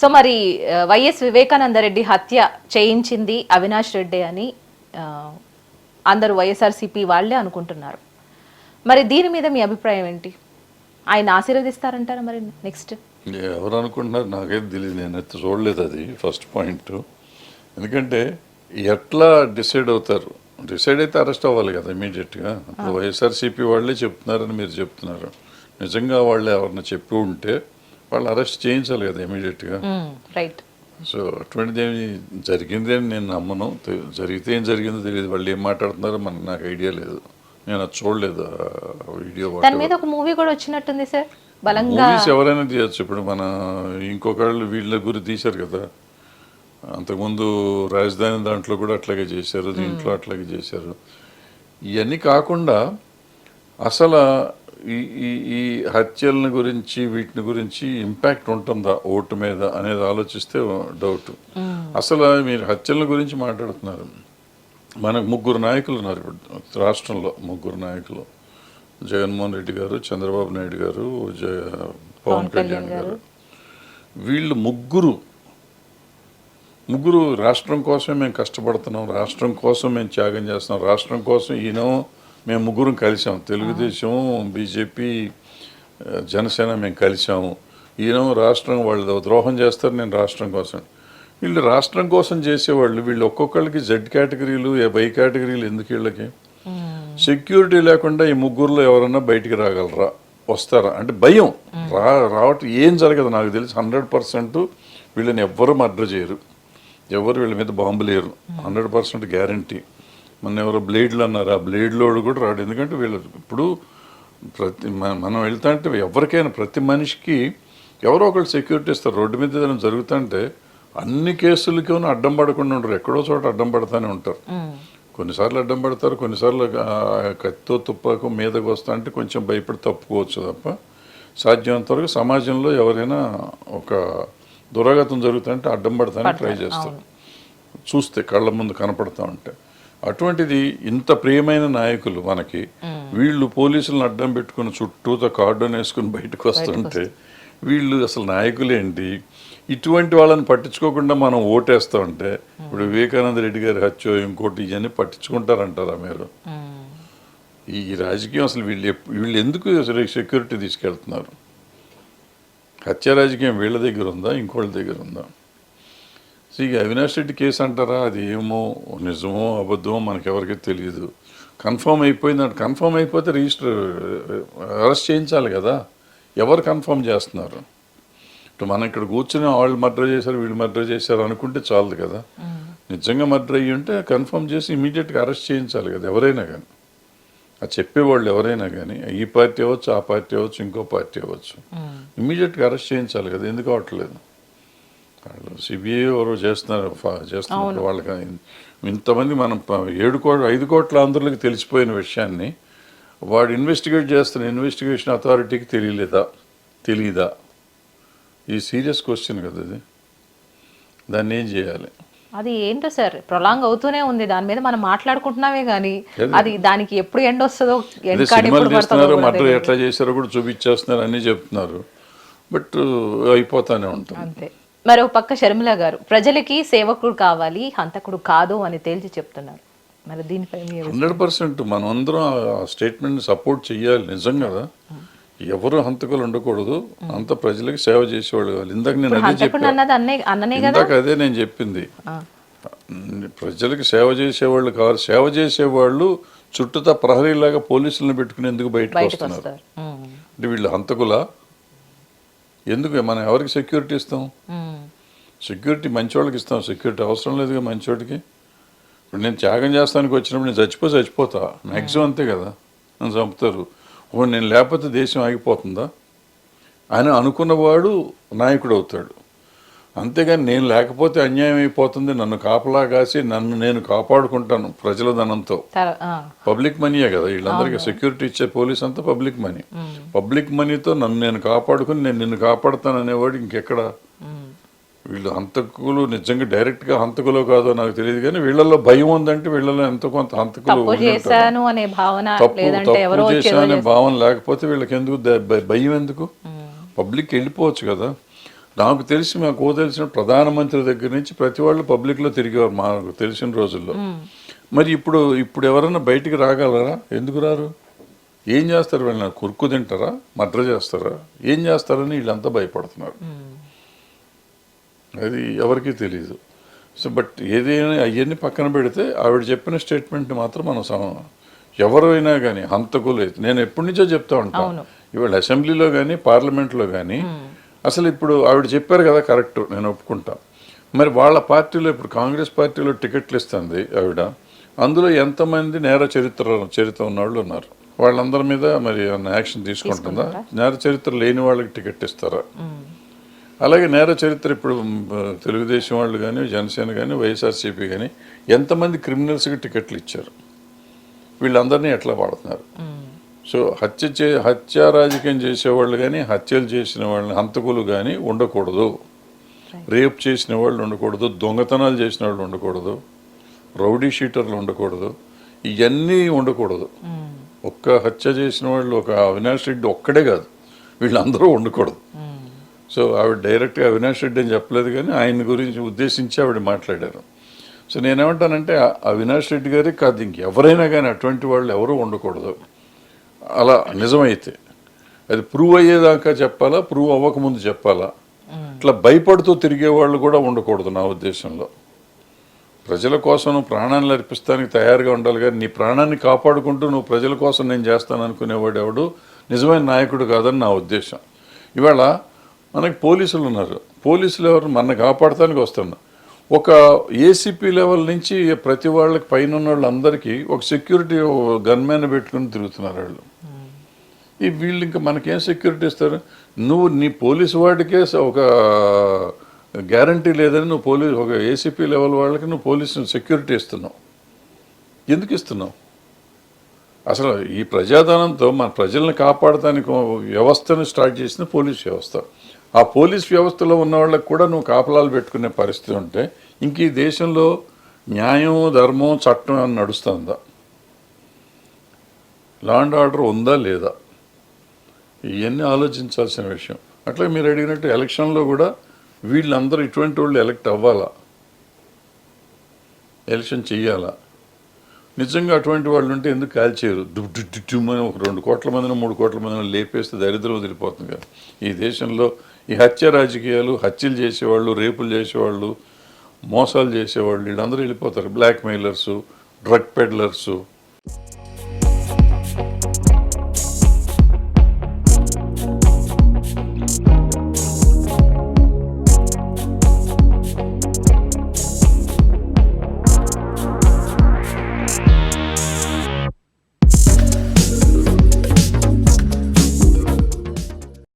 So మరి YS Vivekananda Reddy హత్య చేయించింది అవినాష్ రెడ్డి అని అందరూ వైఎస్ఆర్సీపీ వాళ్ళే అనుకుంటున్నారు. మరి దీని మీద మీ అభిప్రాయం ఏంటి? ఆయన ఆశీర్వదిస్తారంటారా మరి నెక్స్ట్? ఎవరు అనుకుంటున్నారు? నాకైతే తెలియదు నేను చూడలేదు అది ఫస్ట్ పాయింట్. ఎందుకంటే ఎట్లా డిసైడ్ అవుతారు? డిసైడ్ అయితే అరెస్ట్ అవ్వాలి కదా ఇమీడియట్గా. ఇప్పుడు వైఎస్ఆర్సీపీ వాళ్ళే చెప్తున్నారని మీరు చెప్తున్నారు. నిజంగా వాళ్ళు ఎవరన్నా చెప్పి ఉంటే వాళ్ళు అరెస్ట్ చేయించాలి కదా ఇమీడియట్గా. రైట్ సో అటువంటిది ఏమి జరిగింది అని నేను నమ్మను. జరిగితే ఏం జరిగిందో తెలియదు. వాళ్ళు ఏం మాట్లాడుతున్నారో మనకు నాకు ఐడియా లేదు. నేను అది చూడలేదు వీడియో దాని మీద ఒక మూవీ కూడా వచ్చినట్టుంది సార్. బలంగా మూవీస్ ఎవరైనా తీయచ్చు. ఇప్పుడు మన ఇంకొకళ్ళు వీళ్ళ గురి తీశారు కదా. అంతకుముందు రాజధాని దాంట్లో కూడా అట్లాగే చేశారు. దీంట్లో అట్లాగే చేశారు. ఇవన్నీ కాకుండా అసలు ఈ ఈ ఈ హత్యల గురించి వీటిని గురించి ఇంపాక్ట్ ఉంటుందా ఓటు మీద అనేది ఆలోచిస్తే డౌట్ అసలు మీరు హత్యల గురించి మాట్లాడుతున్నారు. మనకు ముగ్గురు నాయకులు ఉన్నారు ఇప్పుడు. రాష్ట్రంలో ముగ్గురు నాయకులు. జగన్మోహన్ రెడ్డి గారు చంద్రబాబు నాయుడు గారు జ- పవన్ కళ్యాణ్ గారు. వీళ్ళు ముగ్గురు ముగ్గురు రాష్ట్రం కోసమే మేము కష్టపడుతున్నాం రాష్ట్రం కోసం మేము త్యాగం చేస్తున్నాం రాష్ట్రం కోసం ఈయన మేము ముగ్గురం కలిసాం తెలుగుదేశం బీజేపీ జనసేన మేము కలిసాము ఈయన రాష్ట్రం వాళ్ళు ద్రోహం చేస్తారు నేను రాష్ట్రం కోసం. వీళ్ళు రాష్ట్రం కోసం చేసేవాళ్ళు వీళ్ళు ఒక్కొక్కళ్ళకి జెడ్ కేటగిరీలు ఏ బై కేటగిరీలు ఎందుకు వీళ్ళకి? సెక్యూరిటీ లేకుండా ఈ ముగ్గురులో ఎవరన్నా బయటికి రాగలరా? వస్తారా? అంటే భయం. రా రావటం ఏం జరగదు నాకు తెలిసి. హండ్రెడ్ పర్సెంట్ వీళ్ళని ఎవ్వరు మర్డర్ చేయరు. ఎవరు వీళ్ళ మీద బాంబు లేరు హండ్రెడ్ పర్సెంట్ గ్యారంటీ. మన ఎవరో బ్లేడ్లు అన్నారు. ఆ బ్లేడ్లోడు కూడా రాడు. ఎందుకంటే వీళ్ళు ఇప్పుడు ప్రతి మనం వెళ్తా అంటే ఎవరికైనా ప్రతి మనిషికి ఎవరో ఒకళ్ళు సెక్యూరిటీ ఇస్తారు. రోడ్డు మీద ఏదైనా జరుగుతుంటే అన్ని కేసులకి అడ్డం పడకుండా ఉంటారు ఎక్కడో చోట అడ్డం పడతానే ఉంటారు. కొన్నిసార్లు అడ్డం పడతారు. కొన్నిసార్లు కత్తితో తుపాకు మీదకు వస్తా అంటే కొంచెం భయపడి తప్పుకోవచ్చు తప్ప సాధ్యమైనంత వరకు సమాజంలో ఎవరైనా ఒక దురాగతం జరుగుతుంటే అడ్డం పడతానికి ట్రై చేస్తారు. చూస్తే కళ్ళ ముందు కనపడతా ఉంటే. అటువంటిది ఇంత ప్రియమైన నాయకులు మనకి వీళ్ళు పోలీసులను అడ్డం పెట్టుకుని చుట్టూతో కార్డన్ వేసుకుని బయటకు వస్తుంటే వీళ్ళు అసలు నాయకులేంటి? ఇటువంటి వాళ్ళని పట్టించుకోకుండా మనం ఓటేస్తా ఉంటే ఇప్పుడు వివేకానంద రెడ్డి గారి హత్యో ఇంకోటి ఇవన్నీ పట్టించుకుంటారంటారా మీరు? ఈ రాజకీయం అసలు వీళ్ళు వీళ్ళు ఎందుకు సెక్యూరిటీ తీసుకెళ్తున్నారు? హత్య రాజకీయం వీళ్ళ దగ్గర ఉందా ఇంకోళ్ళ దగ్గర ఉందా? సో ఇక అవినాష్ రెడ్డి కేసు అంటారా? అది ఏమో నిజమో అబద్ధమో మనకెవరికి తెలియదు కన్ఫర్మ్ అయిపోయింది అంటే కన్ఫర్మ్ అయిపోతే రిజిస్టర్ అరెస్ట్ చేయించాలి కదా. ఎవరు కన్ఫర్మ్ చేస్తున్నారు? ఇప్పుడు మనం ఇక్కడ కూర్చుని వాళ్ళు మర్డర్ చేశారు వీళ్ళు మర్డర్ చేశారు అనుకుంటే చాలదు కదా. నిజంగా మర్డర్ అయ్యి ఉంటే కన్ఫర్మ్ చేసి ఇమీడియట్గా అరెస్ట్ చేయించాలి కదా ఎవరైనా కానీ ఆ చెప్పేవాళ్ళు ఎవరైనా కానీ ఈ పార్టీ అవ్వచ్చు ఆ పార్టీ అవ్వచ్చు ఇంకో పార్టీ అవ్వచ్చు. ఇమీడియట్గా అరెస్ట్ చేయించాలి కదా ఎందుకు అవ్వట్లేదు వాళ్ళు సిబిఐ ఎవరో చేస్తున్నారు చేస్తున్నారు వాళ్ళకి ఇంతమంది మనం ఏడు కోట్ల ఐదు కోట్ల ఆంధ్రులకు తెలిసిపోయిన విషయాన్ని వాడు ఇన్వెస్టిగేట్ చేస్తున్న ఇన్వెస్టిగేషన్ అథారిటీకి తెలియలేదా? తెలియదా ఈ సీరియస్ క్వశ్చన్ కదా ఇది. దాన్ని ఏం చేయాలి? అది ఏంటో సార్ ప్రొలాంగ్ అవుతూనే ఉంది. దాని మీద మనం మాట్లాడుకుంటున్నామే కానీ. అది దానికి ఎప్పుడు ఎండ్ వస్తుందో సినిమాలు తీస్తున్నారు తెలియదు. ఎట్లా చేశారో కూడా చూపించేస్తున్నారు అన్నీ చెప్తున్నారు. బట్ అయిపోతానే ఉంటుంది. అంతే. మరి పక్క షర్మిల గారు ప్రజలకి సేవకుడు కావాలి హంతకుడు కాదు అని తేల్చి చెప్తున్నారు. మరి దీనిపై? హండ్రెడ్ పర్సెంట్ మనం అందరం ఆ స్టేట్మెంట్ సపోర్ట్ చేయాలి నిజం కదా? ఎవరు హంతకులు ఉండకూడదు అంత ప్రజలకు సేవ చేసేవాళ్ళు కావాలి. ఇందాక నేను అదే చెప్పాను ఇందాక అదే నేను చెప్పింది. ప్రజలకు సేవ చేసేవాళ్ళు కావాలి. సేవ చేసేవాళ్ళు చుట్టూతా ప్రహరీలాగా పోలీసులను పెట్టుకుని ఎందుకు బయటకు వస్తున్నారు. అంటే వీళ్ళు హంతకులా? ఎందుకు మనం ఎవరికి సెక్యూరిటీ ఇస్తాం. సెక్యూరిటీ మంచివాళ్ళకి ఇస్తాం. సెక్యూరిటీ అవసరం లేదుగా మంచివాడికి ఇప్పుడు నేను త్యాగం చేస్తానికి వచ్చినప్పుడు నేను చచ్చిపో చచ్చిపోతా. మ్యాక్సిమం అంతే కదా. నన్ను చంపుతారు. ఓ నేను లేకపోతే దేశం ఆగిపోతుందా? ఆయన అనుకున్నవాడు నాయకుడు అవుతాడు. అంతేగాని నేను లేకపోతే అన్యాయం అయిపోతుంది. నన్ను కాపలా కాసి నన్ను నేను కాపాడుకుంటాను ప్రజల ధనంతో. పబ్లిక్ మనీయే కదా వీళ్ళందరికీ. సెక్యూరిటీ ఇచ్చే పోలీస్ అంతా పబ్లిక్ మనీ. పబ్లిక్ మనీతో నన్ను నేను కాపాడుకుని నేను నిన్ను కాపాడుతాను అనేవాడు ఇంకెక్కడ. వీళ్ళు హంతకులు నిజంగా డైరెక్ట్గా హంతకులో కాదో నాకు తెలియదు కానీ వీళ్ళలో భయం ఉందంటే వీళ్ళలో ఎంతో కొంత హంతకులు తప్పు. చేశాను అనే భావన లేకపోతే వీళ్ళకి ఎందుకు భయం ఎందుకు? పబ్లిక్ వెళ్ళిపోవచ్చు కదా. నాకు తెలిసి మాకు తెలిసిన ప్రధానమంత్రి దగ్గర నుంచి ప్రతి వాళ్ళు పబ్లిక్లో తిరిగేవారు మాకు తెలిసిన రోజుల్లో. మరి ఇప్పుడు ఇప్పుడు ఎవరైనా బయటికి రాగలరా? ఎందుకు రారు? ఏం చేస్తారు వీళ్ళని? కురుకు తింటారా? మడ్ర చేస్తారా? ఏం చేస్తారని వీళ్ళంతా భయపడుతున్నారు. అది ఎవరికీ తెలియదు సో బట్ ఏదైనా అవన్నీ పక్కన పెడితే ఆవిడ చెప్పిన స్టేట్మెంట్ మాత్రం మనం సమ ఎవరైనా కానీ హంతకులు నేను ఎప్పటి నుంచో చెప్తా ఉంటాను. ఇవాళ అసెంబ్లీలో కానీ పార్లమెంట్లో కానీ అసలు ఇప్పుడు ఆవిడ చెప్పారు కదా కరెక్ట్ నేను ఒప్పుకుంటా. మరి వాళ్ళ పార్టీలో ఇప్పుడు కాంగ్రెస్ పార్టీలో టికెట్లు ఇస్తుంది ఆవిడ. అందులో ఎంతమంది నేర చరిత్ర చరిత్ర ఉన్నవాళ్ళు ఉన్నారు? వాళ్ళందరి మీద మరి యాక్షన్ తీసుకుంటుందా? నేర చరిత్ర లేని వాళ్ళకి టికెట్ ఇస్తారా? అలాగే నేర చరిత్ర ఇప్పుడు తెలుగుదేశం వాళ్ళు కానీ జనసేన కానీ వైఎస్ఆర్సీపీ కానీ ఎంతమంది క్రిమినల్స్కి టికెట్లు ఇచ్చారు? వీళ్ళందరినీ ఎట్లా వాడుతున్నారు? సో హత్య చే హత్య రాజకీయం చేసేవాళ్ళు కానీ హత్యలు చేసిన వాళ్ళని హంతకులు కానీ ఉండకూడదు. రేప్ చేసిన వాళ్ళు ఉండకూడదు దొంగతనాలు చేసిన వాళ్ళు ఉండకూడదు రౌడీ షీటర్లు ఉండకూడదు ఇవన్నీ ఉండకూడదు. ఒక్క హత్య చేసిన వాళ్ళు ఒక అవినాష్ రెడ్డి ఒక్కడే కాదు. వీళ్ళందరూ ఉండకూడదు. సో ఆవిడ డైరెక్ట్గా అవినాష్ రెడ్డి అని చెప్పలేదు కానీ ఆయన గురించి ఉద్దేశించి ఆవిడ మాట్లాడారు. సో నేనేమంటానంటే అవినాష్ రెడ్డి గారికి కాదు ఇంకెవరైనా కానీ అటువంటి వాళ్ళు ఎవరూ ఉండకూడదు. అలా నిజమైతే. అది ప్రూవ్ అయ్యేదాకా చెప్పాలా ప్రూవ్ అవ్వకముందు చెప్పాలా? ఇట్లా భయపడుతూ తిరిగే వాళ్ళు కూడా ఉండకూడదు నా ఉద్దేశంలో. ప్రజల కోసం నువ్వు ప్రాణాన్ని అర్పిస్తానికి తయారుగా ఉండాలి కానీ నీ ప్రాణాన్ని కాపాడుకుంటూ నువ్వు ప్రజల కోసం నేను చేస్తాను అనుకునేవాడు ఎవడు? నిజమైన నాయకుడు కాదని నా ఉద్దేశం. ఇవాళ మనకి పోలీసులు ఉన్నారు. పోలీసులు ఎవరు? మన కాపాడటానికి వస్తున్నారు. ఒక ఏసీపీ లెవెల్ నుంచి ప్రతి వాళ్ళకి పైన ఉన్న వాళ్ళందరికీ ఒక సెక్యూరిటీ గన్మెన్ పెట్టుకుని తిరుగుతున్నారు వాళ్ళు. ఈ వీళ్ళు ఇంకా మనకేం సెక్యూరిటీ ఇస్తారు? నువ్వు నీ పోలీసు వాడికే ఒక గ్యారంటీ లేదని నువ్వు పోలీస్ ఒక ఏసీపీ లెవెల్ వాళ్ళకి నువ్వు పోలీసు సెక్యూరిటీ ఇస్తున్నావు. ఎందుకు ఇస్తున్నావు? అసలు ఈ ప్రజాధనంతో మన ప్రజల్ని కాపాడటానికి వ్యవస్థను స్టార్ట్ చేసిన పోలీస్ వ్యవస్థ. ఆ పోలీస్ వ్యవస్థలో ఉన్న వాళ్ళకి కూడా నువ్వు కాపలాలు పెట్టుకునే పరిస్థితి ఉంటే ఇంక ఈ దేశంలో న్యాయం ధర్మం చట్టం అని నడుస్తుందా? లా అండ్ ఆర్డర్ ఉందా లేదా? ఇవన్నీ ఆలోచించాల్సిన విషయం. అట్లా మీరు అడిగినట్టు ఎలక్షన్లో కూడా వీళ్ళందరూ ఇటువంటి వాళ్ళు ఎలక్ట్ అవ్వాలా? ఎలక్షన్ చెయ్యాలా? నిజంగా అటువంటి వాళ్ళు ఉంటే ఎందుకు కాల్చేయరు? దుడ్డుమని అని ఒక రెండు కోట్ల మందిని మూడు కోట్ల మందిని లేపేస్తే దరిద్రం వదిలిపోతుంది కదా. ఈ దేశంలో ఈ హత్య రాజకీయాలు హత్యలు చేసేవాళ్ళు రేపులు చేసేవాళ్ళు మోసాలు చేసేవాళ్ళు వీళ్ళందరూ వెళ్ళిపోతారు. Black మెయిలర్సు drug పెడ్లర్సు